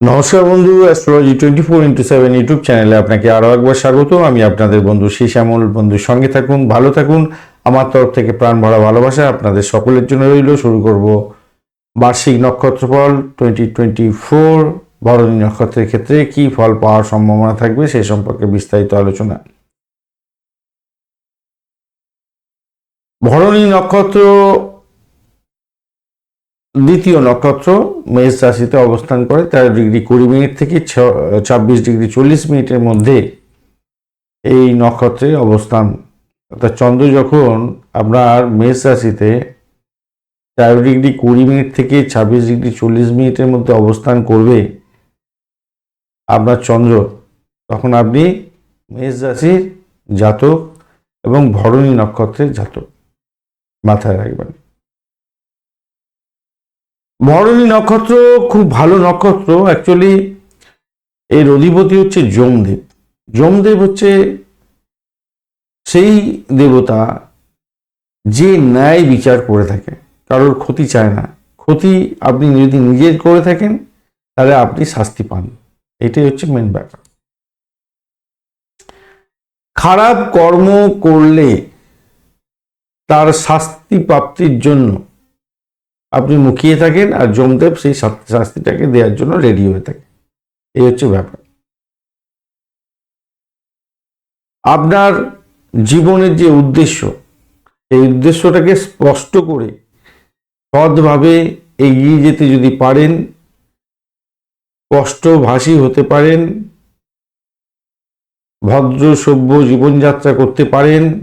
নমস্কার বন্ধু astrology twenty four into seven YouTube চ্যানেলে আপনাকে আরও একবার স্বাগত আমি আপনাদের বন্ধু শ্যামল বন্ধুর সঙ্গে থাকুন, ভালো থাকুন। আমার তরফ থেকে প্রাণ ভরা ভালোবাসা আপনাদের সকলের জন্য রইল। শুরু করব বার্ষিক নক্ষত্রফল টোয়েন্টি টোয়েন্টি ফোর ভরণী নক্ষত্রের ক্ষেত্রে কী ফল পাওয়ার সম্ভাবনা থাকবে সে সম্পর্কে বিস্তারিত আলোচনা। ভরণী নক্ষত্র দ্বিতীয় নক্ষত্র মেষ রাশিতে অবস্থান করে তেরো ডিগ্রি কুড়ি মিনিট থেকে ছাব্বিশ ডিগ্রি চল্লিশ মিনিটের মধ্যে এই নক্ষত্রের অবস্থান। অর্থাৎ চন্দ্র যখন আপনার মেষ রাশিতে তেরো ডিগ্রি কুড়ি মিনিট থেকে ছাব্বিশ ডিগ্রি চল্লিশ মিনিটের মধ্যে অবস্থান করবে আপনার চন্দ্র, তখন আপনি মেষ রাশির জাতক এবং ভরণী নক্ষত্রের জাতক মাথায় রাখবেন। ভরণী নক্ষত্র খুব ভালো নক্ষত্র। অ্যাকচুয়ালি এর অধিপতি হচ্ছে যমদেব। যমদেব হচ্ছে সেই দেবতা যে ন্যায় বিচার করে থাকে। কারোর ক্ষতি চায় না। ক্ষতি আপনি যদি নিজের করে থাকেন, তাহলে আপনি শাস্তি পান। এটাই হচ্ছে মেন ব্যাপার। খারাপ কর্ম করলে তার শাস্তি প্রাপ্তির জন্য আপনি মুখিয়ে থাকেন আর যমদেব সেই শাস্তি- শাস্তিটাকে দেওয়ার জন্য রেডি হয়ে থাকে। এই হচ্ছে ব্যাপার। আপনার জীবনের যে উদ্দেশ্য, এই উদ্দেশ্যটাকে স্পষ্ট করে সৎভাবে এগিয়ে যেতে যদি পারেন স্পষ্টভাষী হতে পারেন, ভদ্র সভ্য জীবনযাত্রা করতে পারেন,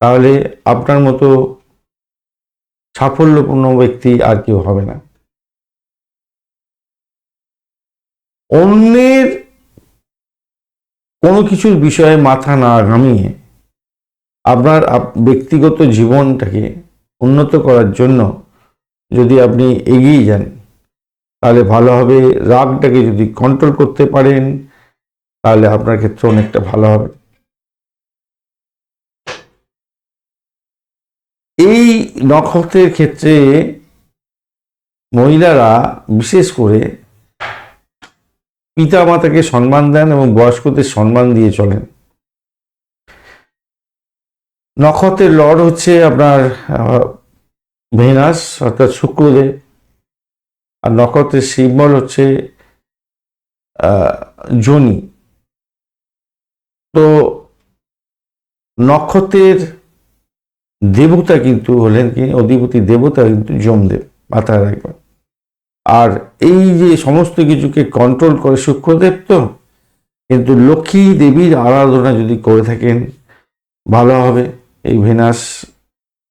তাহলে আপনার মতো সাফল্যপূর্ণ ব্যক্তি আর কেউ হবে না। অন্যের কোনো কিছুর বিষয়ে মাথা না ঘামিয়ে আপনার আপ- ব্যক্তিগত জীবনটাকে উন্নত করার জন্য যদি আপনি এগিয়ে যান, তাহলে ভালো হবে। রাগটাকে যদি কন্ট্রোল করতে পারেন, তাহলে আপনার ক্ষেত্রে অনেকটা ভালো হবে। এই নক্ষত্রের ক্ষেত্রে মহিলারা বিশেষ করে পিতা মাতাকে সম্মান দেন এবং বয়স্কদের সম্মান দিয়ে চলেন। নক্ষত্রের লর্ড হচ্ছে আপনার ভেনাস, অর্থাৎ শুক্রদেব। আর নক্ষত্রের সিম্বল হচ্ছে জনি তো নক্ষত্রের দেবতা কিন্তু হলেন কি? অধিপতি দেবতা কিন্তু যমদেব মাথায় রাখবেন আর এই যে সমস্ত কিছুকে কন্ট্রোল করে শুক্রদেব তো, কিন্তু লক্ষ্মী দেবীর আরাধনা যদি করে থাকেন, ভালো হবে। এই Venus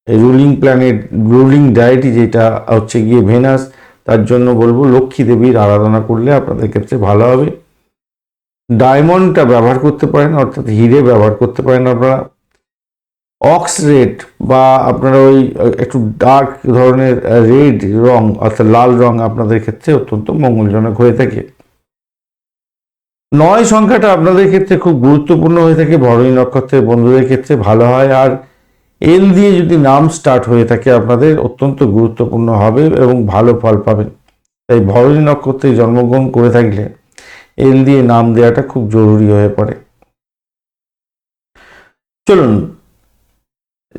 ruling planet ruling deity যেটা হচ্ছে গিয়ে ভেনাস, তার জন্য বলব লক্ষ্মী দেবীর আরাধনা করলে আপনাদের ক্ষেত্রে ভালো হবে। ডায়মন্ডটা ব্যবহার করতে পারেন, অর্থাৎ হিরে ব্যবহার করতে পারেন আপনারা। অক্স রেড বা আপনারা ওই একটু ডার্ক ধরনের রেড রং, অর্থাৎ লাল রং আপনাদের ক্ষেত্রে অত্যন্ত মঙ্গলজনক হয়ে থাকে। নয় সংখ্যাটা আপনাদের ক্ষেত্রে খুব গুরুত্বপূর্ণ হয়ে থাকে ভরণী নক্ষত্রের বন্ধুদের ক্ষেত্রে ভালো হয়, আর এল দিয়ে যদি নাম স্টার্ট হয়ে থাকে আপনাদের, অত্যন্ত গুরুত্বপূর্ণ হবে এবং ভালো ফল পাবেন। তাই ভরণী নক্ষত্রে জন্মগ্রহণ করে থাকলে এল দিয়ে নাম দেওয়াটা খুব জরুরি হয়ে পড়ে। চলুন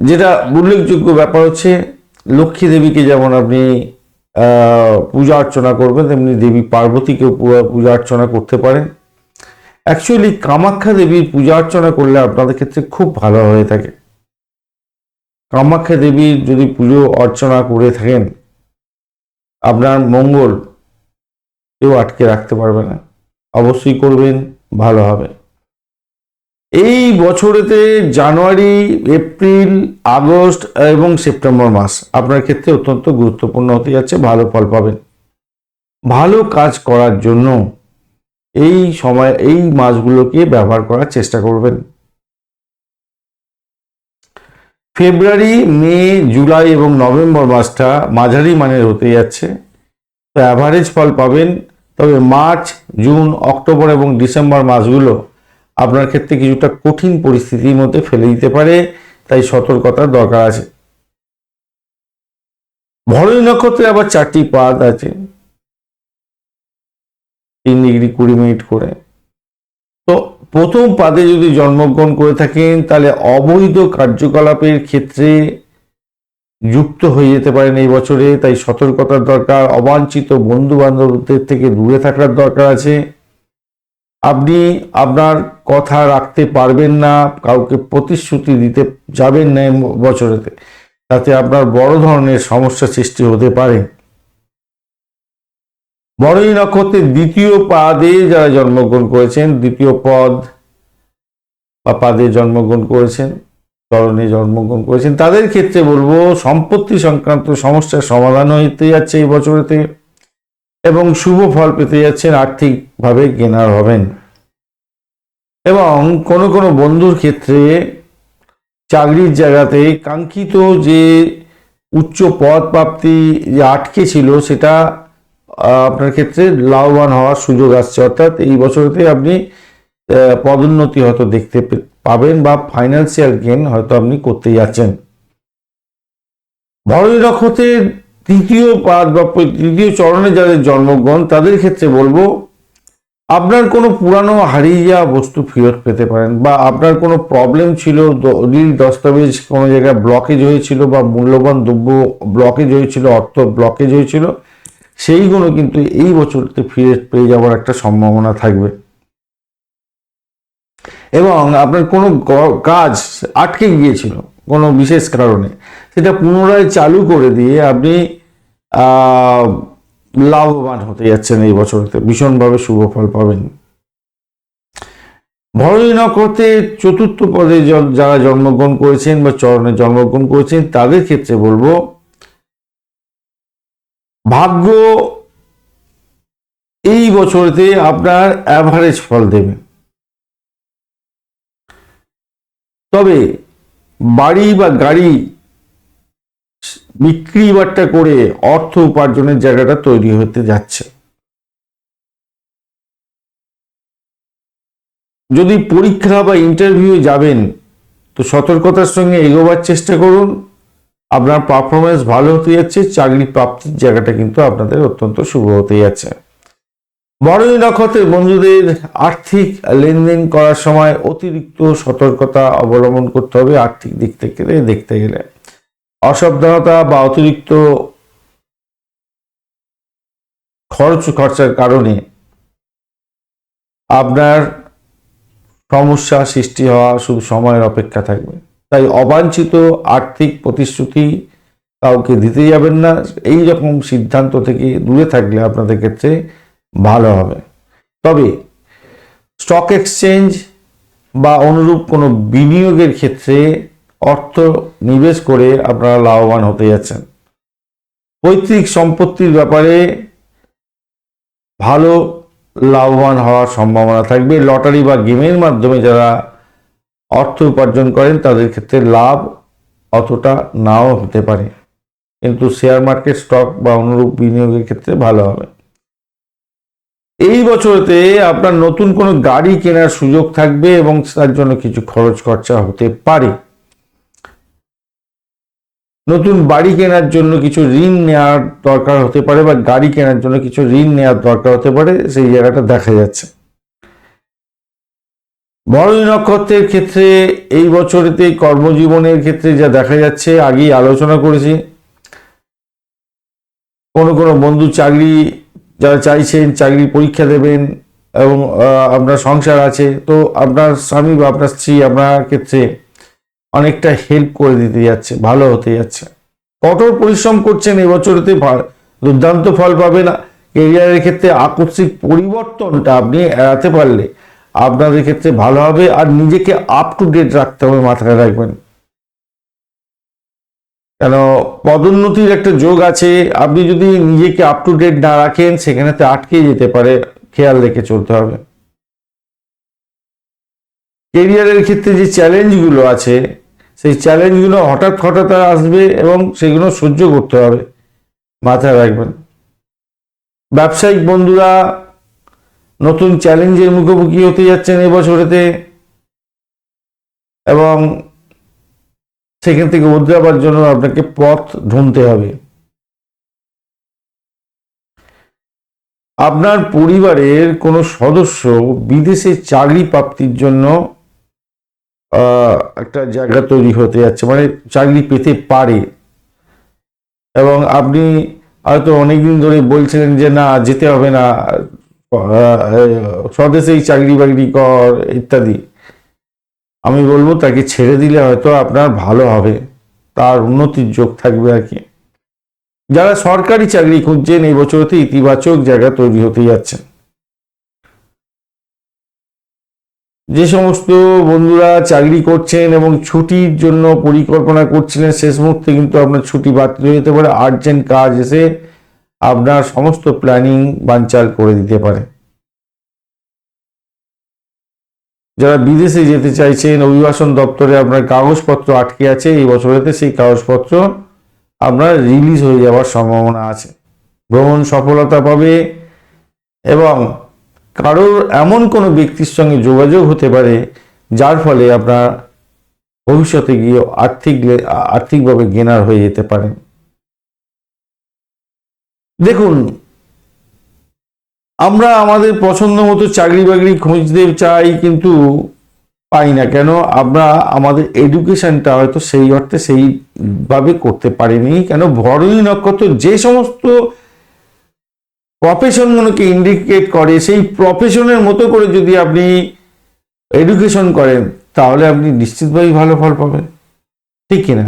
যেটা উল্লেখযোগ্য ব্যাপার হচ্ছে, লক্ষ্মী দেবীকে যেমন আপনি পূজা অর্চনা করবেন, তেমনি দেবী পার্বতীকেও পূজা- অর্চনা করতে পারেন। অ্যাকচুয়ালি কামাখ্যা দেবীর পূজা অর্চনা করলে আপনাদের ক্ষেত্রে খুব ভালো হয়ে থাকে। কামাখ্যা দেবীর যদি পুজো অর্চনা করে থাকেন, আপনার মঙ্গল কেউ আটকে রাখতে পারবে না। অবশ্যই করবেন, ভালো হবে। এই বছরেতে জানুয়ারি, এপ্রিল, আগস্ট এবং সেপ্টেম্বর মাস আপনার ক্ষেত্রে অত্যন্ত গুরুত্বপূর্ণ হতে যাচ্ছে, ভালো ফল পাবেন। ভালো কাজ করার জন্য এই সময়, এই মাসগুলোকে ব্যবহার করার চেষ্টা করবেন। ফেব্রুয়ারি, মে, জুলাই এবং নভেম্বর মাসটা মাঝারি মানের হতে যাচ্ছে। তো অ্যাভারেজ ফল পাবেন, তবে মার্চ, জুন, অক্টোবর এবং ডিসেম্বর মাসগুলো আপনার ক্ষেত্রে কিছুটা কঠিন পরিস্থিতির মধ্যে ফেলে দিতে পারে, তাই সতর্কতার দরকার আছে। ভরণী নক্ষত্রে আবার চারটি পাদ আছে। তিন ডিগ্রি কুড়ি মিনিট করে। তো প্রথম পাদে যদি জন্মগ্রহণ করে থাকেন, তাহলে অবৈধ কার্যকলাপের ক্ষেত্রে যুক্ত হয়ে যেতে পারেন এই বছরে, তাই সতর্কতার দরকার। অবাঞ্ছিত বন্ধু বান্ধবদের থেকে দূরে থাকার দরকার আছে। আপনি আপনার কথা রাখতে পারবেন না, কাউকে প্রতিশ্রুতি দিতে যাবেন না বছরেতে। তাতে আপনার বড় ধরনের সমস্যা সৃষ্টি হতে পারে। বড়ই নক্ষত্রের দ্বিতীয় পাদে যারা জন্মগ্রহণ করেছেন, দ্বিতীয় পদ বা পাদে জন্মগ্রহণ করেছেন, চরণে জন্মগ্রহণ করেছেন, তাদের ক্ষেত্রে বলব, সম্পত্তি সংক্রান্ত সমস্যার সমাধান হইতে যাচ্ছে এই বছরেতে। এবং শুভ ফল পেতে যাচ্ছেন, আর্থিকভাবে গেনার হবেন। এবং কোনো কোনো বন্ধুর ক্ষেত্রে চাকরির জায়গাতে কাঙ্ক্ষিত যে উচ্চ পদ প্রাপ্তি যে আটকে ছিল, সেটা আপনার ক্ষেত্রে লাভবান হওয়ার সুযোগ আসছে। অর্থাৎ এই বছরতে আপনি পদোন্নতি হয়তো দেখতে পাবেন বা ফাইন্যান্সিয়াল গেন হয়তো আপনি করতে যাচ্ছেন। ভরণী নক্ষত্রের তৃতীয় পাদ বা তৃতীয় চরণে যাদের জন্মগ্রহণ, তাদের ক্ষেত্রে বলব, আপনার কোনো পুরানো হারিয়ে যাওয়া বস্তু ফেরত পেতে পারেন বা আপনার কোনো প্রবলেম ছিল, দলিল, দস্তাবেজ কোনো জায়গায় ব্লকেজ হয়েছিল বা মূল্যবান দ্রব্য ব্লকেজ হয়েছিল, অর্থ ব্লকেজ হয়েছিল, সেইগুলো কিন্তু এই বছরতে ফিরে পেয়ে যাওয়ার একটা সম্ভাবনা থাকবে। এবং আপনার কোনো কাজ আটকে গিয়েছিল কোনো বিশেষ কারণে, সেটা পুনরায় চালু করে দিয়ে আপনি লাভবান হতে যাচ্ছেন এই বছরতে ভীষণভাবে শুভ ফল পাবেন। ভরণী নক্ষত্রের চতুর্থ পদে যারা জন্মগ্রহণ করেছেন বা চরণে জন্মগ্রহণ করেছেন, তাদের ক্ষেত্রে বলব, ভাগ্য এই বছরতে আপনার অ্যাভারেজ ফল দেবে। তবে বাড়ি বা গাড়ি বিক্রি বাট্টা করে অর্থ উপার্জনের জায়গাটা তৈরি হতে যাচ্ছে। যদি পরীক্ষা বা ইন্টারভিউ যাবেন, তো সতর্কতার সঙ্গে এগোবার চেষ্টা করুন। আপনার পারফরমেন্স ভালো হতে যাচ্ছে, চাকরি প্রাপ্তির জায়গাটা কিন্তু আপনাদের অত্যন্ত শুভ হতে যাচ্ছে। বড়ই নক্ষত্রের বন্ধুদের আর্থিক লেনদেন করার সময় অতিরিক্ত সতর্কতা অবলম্বন করতে হবে আর্থিক দিক থেকে দেখতে গেলে। অসাবধানতা বা অতিরিক্ত খরচ খরচার কারণে আপনার সমস্যা সৃষ্টি হওয়া শুধু সময়ের অপেক্ষা থাকবে। তাই অবাঞ্ছিত আর্থিক প্রতিশ্রুতি কাউকে দিতে যাবেন না। এই রকম সিদ্ধান্ত থেকে দূরে থাকলে আপনাদের ক্ষেত্রে ভালো হবে। তবে স্টক এক্সচেঞ্জ বা অনুরূপ কোনো বিনিয়োগের ক্ষেত্রে অর্থ নিবেশ করে আপনারা লাভবান হতে যাচ্ছেন। পৈতৃক সম্পত্তির ব্যাপারে ভালো লাভবান হওয়ার সম্ভাবনা থাকবে। লটারি বা গেমের মাধ্যমে যারা অর্থ উপার্জন করেন, তাদের ক্ষেত্রে লাভ অতটা নাও হতে পারে। কিন্তু শেয়ার মার্কেট, স্টক বা অনুরূপ বিনিয়োগের ক্ষেত্রে ভালো হবে। এই বছরতে আপনার নতুন কোনো গাড়ি কেনার সুযোগ থাকবে এবং তার জন্য কিছু খরচ খরচা হতে পারে। নতুন বাড়ি কেনার জন্য কিছু ঋণ নেওয়ার দরকার হতে পারে বা গাড়ি কেনার জন্য কিছু ঋণ নেওয়ার দরকার হতে পারে, সেই জায়গাটা দেখা যাচ্ছে। বড়ই নক্ষত্রের ক্ষেত্রে এই বছরেতে কর্মজীবনের ক্ষেত্রে যা দেখা যাচ্ছে, আগেই আলোচনা করেছি। কোনো কোনো বন্ধু চাকরি, যারা চাইছেন চাকরি পরীক্ষা দেবেন এবং আপনার সংসার আছে, তো আপনার স্বামী বা আপনার স্ত্রী আপনার ক্ষেত্রে অনেকটা হেল্প করে দিতে যাচ্ছে, ভালো হতে যাচ্ছে। কঠোর পরিশ্রম করছেন এবছরেতে দুর্দান্ত ফল পাবে না কেরিয়ারের ক্ষেত্রে আকস্মিক পরিবর্তনটা আপনি এড়াতে পারলে আপনাদের ক্ষেত্রে ভালো হবে। আর নিজেকে আপ টু ডেট রাখতে হবে, মাথায় রাখবেন। কেন? পদোন্নতির একটা যোগ আছে। আপনি যদি নিজেকে আপ টু ডেট না রাখেন সেখানেতে আটকে যেতে পারে। খেয়াল রেখে চলতে হবে। কেরিয়ারের ক্ষেত্রে যে চ্যালেঞ্জগুলো আছে সেই চ্যালেঞ্জগুলো হঠাৎ হঠাৎ আসবে এবং সেগুলো সহ্য করতে হবে। মাথায় রাখবেন। ব্যবসায়িক বন্ধুরা নতুন চ্যালেঞ্জের মুখোমুখি হতে যাচ্ছেন এবছরেতে এবং সেখান থেকে উদ্রাবার জন্য আপনাকে পথ ঢুনতে হবে। আপনার পরিবারের কোনো সদস্য বিদেশে চাকরি প্রাপ্তির জন্য একটা জায়গা তৈরি হতে যাচ্ছে মানে চাকরি পেতে পারে। এবং আপনি হয়তো অনেকদিন ধরে বলছিলেন যে, না, যেতে হবে না স্বদেশেই চাকরি বাকরি কর, ইত্যাদি। আমি বলব, তাকে ছেড়ে দিলে হয়তো আপনার ভালো হবে, তার উন্নতির যোগ থাকবে আর কি। যারা সরকারি চাকরি খুঁজছেন, এই বছরতে ইতিবাচক জায়গা তৈরি হতে যাচ্ছে। যে সমস্ত বন্ধুরা চাকরি করছেন এবং ছুটির জন্য পরিকল্পনা করছিলেন, শেষ মুহূর্তে কিন্তু আপনার ছুটি বাতিল হয়ে যেতে পারে। আর্জেন্ট কাজ এসে আপনার সমস্ত প্ল্যানিং বানচাল করে দিতে পারে। যারা বিদেশে যেতে চাইছেন, অভিবাসন দপ্তরে আপনার কাগজপত্র আটকে আছে, এই বছরেতে সেই কাগজপত্র আপনার রিলিজ হয়ে যাওয়ার সম্ভাবনা আছে। ভ্রমণ সফলতা পাবে এবং কারোর এমন কোনো ব্যক্তির সঙ্গে যোগাযোগ হতে পারে যার ফলে আপনার ভবিষ্যতে গিয়ে আর্থিক আর্থিকভাবে গেনার হয়ে যেতে পারেন দেখুন, আমরা আমাদের পছন্দ মতো চাকরি বাকরি খুঁজতে চাই কিন্তু পাই না। কেন? আমরা আমাদের এডুকেশনটা হয়তো সেই অর্থে সেইভাবে করতে পারিনি। কেন? ভরণী নক্ষত্র যে সমস্ত প্রফেশনগুলোকে ইন্ডিকেট করে, সেই প্রফেশনের মতো করে যদি আপনি এডুকেশন করেন, তাহলে আপনি নিশ্চিতভাবেই ভালো ফল পাবেন। ঠিক কিনা?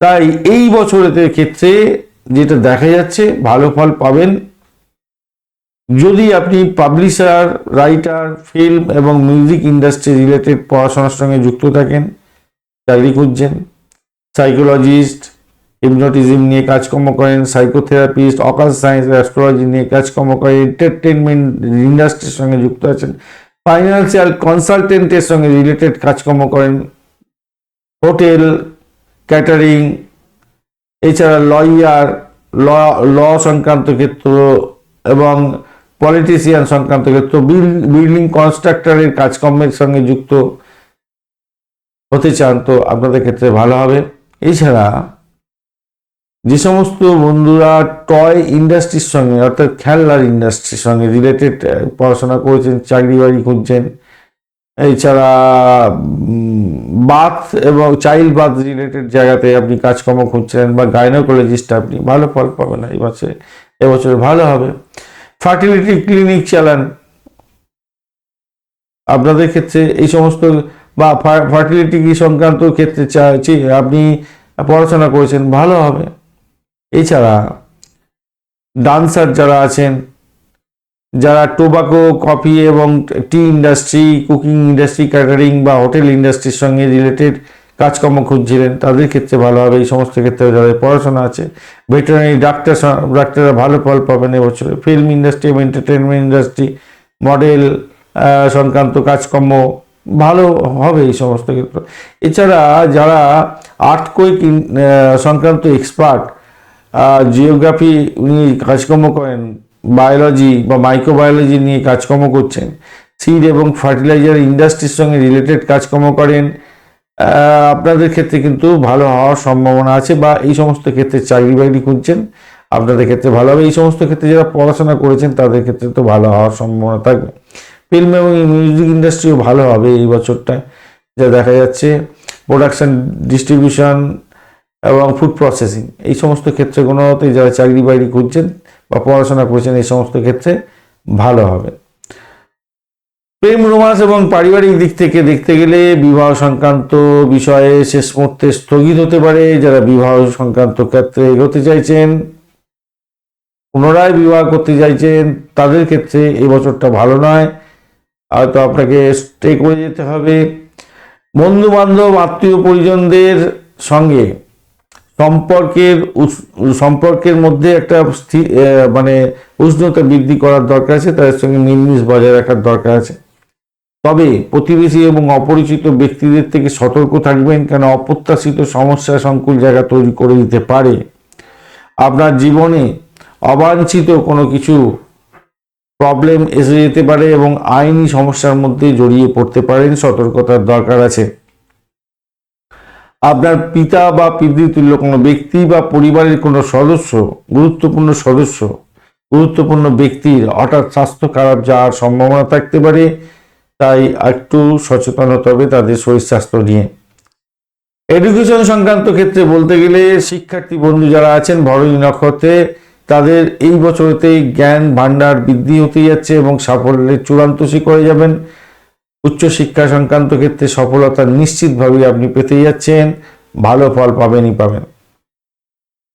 তাই এই বছরের ক্ষেত্রে যেটা দেখা যাচ্ছে, ভালো ফল পাবেন। যদি আপনি পাবলিশার রাইটার ফিল্ম এবং মিউজিক ইন্ডাস্ট্রি রিলেটেড পড়াশোনার সঙ্গে যুক্ত থাকেন, চাকরি খুঁজছেন সাইকোলজিস্ট হিপনোটিজম নিয়ে কাজকর্ম করেন সাইকোথেরাপিস্ট অকাল সায়েন্স অ্যাস্ট্রোলজি নিয়ে কাজকর্ম করেন এন্টারটেনমেন্ট ইন্ডাস্ট্রির সঙ্গে যুক্ত আছেন ফাইন্যান্সিয়াল কনসালটেন্টের সঙ্গে রিলেটেড কাজকর্ম করেন হোটেল ক্যাটারিং এছাড়া লয়ার ল ল সংক্রান্ত ক্ষেত্র এবং পলিটিশিয়ান সংক্রান্ত ক্ষেত্র বিল্ডিং কনস্ট্রাক্টরের কাজকর্মের সঙ্গে যুক্ত হতে চান তো আপনাদের ক্ষেত্রে ভালো হবে। এছাড়া যে সমস্ত বন্ধুরা টয় ইন্ডাস্ট্রির সঙ্গে, অর্থাৎ খেলনার ইন্ডাস্ট্রির সঙ্গে রিলেটেড পড়াশোনা করেছেন, চাকরি বাড়ি খুঁজছেন, এছাড়া বাথ এবং চাইল্ড বাথ রিলেটেড জায়গাতে আপনি কাজকর্ম খুঁজছেন বা গাইনোকোলজিস্ট আপনি, ভালো ফল পাবেন এই বছরে এবছর ভালো হবে। ফার্টিলিটি ক্লিনিক চালান। আপনাদের ক্ষেত্রে এই সমস্ত বা ফার্টিলিটি সংক্রান্ত ক্ষেত্রে আপনি পড়াশোনা করেছেন, ভালো হবে। এছাড়া ডান্সার যারা আছেন, যারা টোবাকো, কফি এবং tea industry, cooking industry, catering বা হোটেল ইন্ডাস্ট্রির সঙ্গে রিলেটেড কাজকর্ম খুঁজছিলেন, তাদের ক্ষেত্রে ভালো হবে। এই সমস্ত ক্ষেত্রে যাদের পড়াশোনা আছে ভেটেরিনারি ডাক্তার ডাক্তাররা ভালো ফল পাবেন এবছরে। ফিল্ম ইন্ডাস্ট্রি এবং এন্টারটেনমেন্ট ইন্ডাস্ট্রি, মডেল সংক্রান্ত কাজকর্ম ভালো হবে এই সমস্ত ক্ষেত্রে। এছাড়া যারা আর্থকোয়েক সংক্রান্ত এক্সপার্ট জিওগ্রাফি নিয়ে কাজকর্ম করেন বায়োলজি বা মাইক্রোবায়োলজি নিয়ে কাজকর্ম করছেন। সিড এবং ফার্টিলাইজার ইন্ডাস্ট্রির সঙ্গে রিলেটেড কাজকর্ম করেন। আপনাদের ক্ষেত্রে কিন্তু ভালো হওয়ার সম্ভাবনা আছে বা এই সমস্ত ক্ষেত্রে চাকরি বাকরি খুঁজছেন, আপনাদের ক্ষেত্রে ভালো হবে। এই সমস্ত ক্ষেত্রে যারা পড়াশোনা করেছেন, তাদের ক্ষেত্রে তো ভালো হওয়ার সম্ভাবনা থাকবে। ফিল্ম এবং মিউজিক ইন্ডাস্ট্রিও ভালো হবে এই বছরটা যা দেখা যাচ্ছে প্রোডাকশন ডিস্ট্রিবিউশন এবং ফুড প্রসেসিং এই সমস্ত ক্ষেত্রগুলোতে যারা চাকরি বাকরি করছেন বা পড়াশোনা করছেন, এই সমস্ত ক্ষেত্রে ভালো হবে। প্রেম, রোমান্স এবং পারিবারিক দিক থেকে দেখতে গেলে বিবাহ সংক্রান্ত বিষয়ে শেষ মুহূর্তে স্থগিত হতে পারে। যারা বিবাহ সংক্রান্ত ক্ষেত্রে এগোতে চাইছেন, পুনরায় বিবাহ করতে চাইছেন, তাদের ক্ষেত্রে এই বছরটা ভালো নয়। হয়তো আপনাকে স্টে করে যেতে হবে। বন্ধু বান্ধব আত্মীয় পরিজনদের সঙ্গে সম্পর্কের সম্পর্কের মধ্যে একটা মানে উষ্ণতা বৃদ্ধি করার দরকার আছে, তাদের সঙ্গে মিলমিশ বজায় রাখার দরকার আছে। তবে প্রতিবেশী এবং অপরিচিত ব্যক্তিদের থেকে সতর্ক থাকবেন, কেন অপ্রত্যাশিত সমস্যা সংকুল জায়গা তৈরি করে দিতে পারে। আপনার জীবনে অবাঞ্ছিত কোনো কিছু প্রবলেম এসে যেতে পারে এবং আইনি সমস্যার মধ্যে জড়িয়ে পড়তে পারেন, সতর্কতার দরকার আছে। আপনার পিতা বা পিতৃতুল্য কোনো ব্যক্তি বা পরিবারের কোনো সদস্য, গুরুত্বপূর্ণ সদস্য, গুরুত্বপূর্ণ ব্যক্তির হঠাৎ স্বাস্থ্য খারাপ যাওয়ার সম্ভাবনা থাকতে পারে, তাই একটু সচেতন হতে হবে তাদের শরীর স্বাস্থ্য নিয়ে। এডুকেশন সংক্রান্ত ক্ষেত্রে বলতে গেলে শিক্ষার্থী বন্ধু যারা আছেন, ভরণী নক্ষত্রে, তাদের এই বছরতেই জ্ঞান ভান্ডার বৃদ্ধি হতে যাচ্ছে এবং সাফল্যের চূড়ান্ত শিখরে যাবেন। উচ্চশিক্ষা সংক্রান্ত ক্ষেত্রে সফলতা নিশ্চিতভাবেই আপনি পেতে যাচ্ছেন, ভালো ফল পাবেনই পাবেন।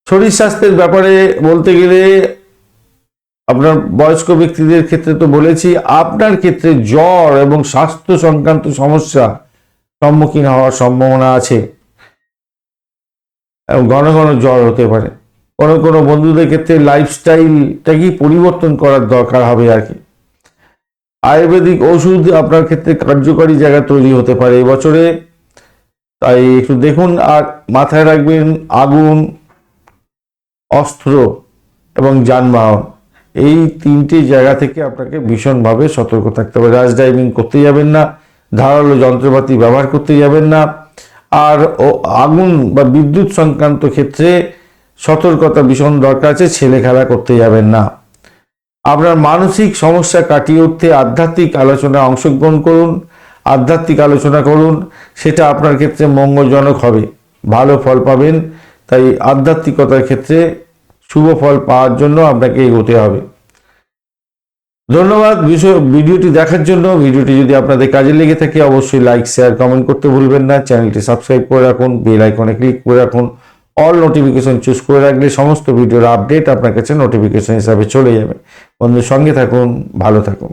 শরীর স্বাস্থ্যের ব্যাপারে বলতে গেলে আপনার বয়স্ক ব্যক্তিদের ক্ষেত্রে তো বলেছি, আপনার ক্ষেত্রে জ্বর এবং স্বাস্থ্য সংক্রান্ত সমস্যা সম্মুখীন হওয়ার সম্ভাবনা আছে। এবং ঘন ঘন জ্বর হতে পারে। কোনো কোনো বন্ধুদের ক্ষেত্রে লাইফস্টাইলটা কি পরিবর্তন করার দরকার হবে আর কি। আয়ুর্বেদিক ওষুধ আপনার ক্ষেত্রে কার্যকরী জায়গা তৈরি হতে পারে এবছরে তাই একটু দেখুন আর মাথায় রাখবেন আগুন, অস্ত্র এবং যানবাহন। এই তিনটি জায়গা থেকে আপনাকে ভীষণভাবে সতর্ক থাকতে হবে। রাশ ড্রাইভিং করতে যাবেন না, ধারালো যন্ত্রপাতি ব্যবহার করতে যাবেন না। আর আগুন বা বিদ্যুৎ সংক্রান্ত ক্ষেত্রে সতর্কতা ভীষণ দরকার আছে ছেলে খেলা করতে যাবেন না। আপনার মানসিক সমস্যা কাটিয়ে উঠতে আধ্যাত্মিক আলোচনায় অংশগ্রহণ করুন, আধ্যাত্মিক আলোচনা করুন, সেটা আপনার ক্ষেত্রে মঙ্গলজনক হবে, ভালো ফল পাবেন। তাই আধ্যাত্মিকতার ক্ষেত্রে শুভ ফল পাওয়ার জন্য আপনাকে এগোতে হবে। ধন্যবাদ বিষয়, ভিডিওটি দেখার জন্য। ভিডিওটি যদি আপনাদের কাজে লেগে থাকে, অবশ্যই লাইক শেয়ার কমেন্ট করতে ভুলবেন না। চ্যানেলটি সাবস্ক্রাইব করে রাখুন বেল আইকনে ক্লিক করে রাখুন। অল নোটিফিকেশন চুজ করে রাখলে সমস্ত ভিডিওর আপডেট আপনার কাছে নোটিফিকেশন হিসাবে চলে যাবে। বন্ধুর সঙ্গে থাকুন, ভালো থাকুন।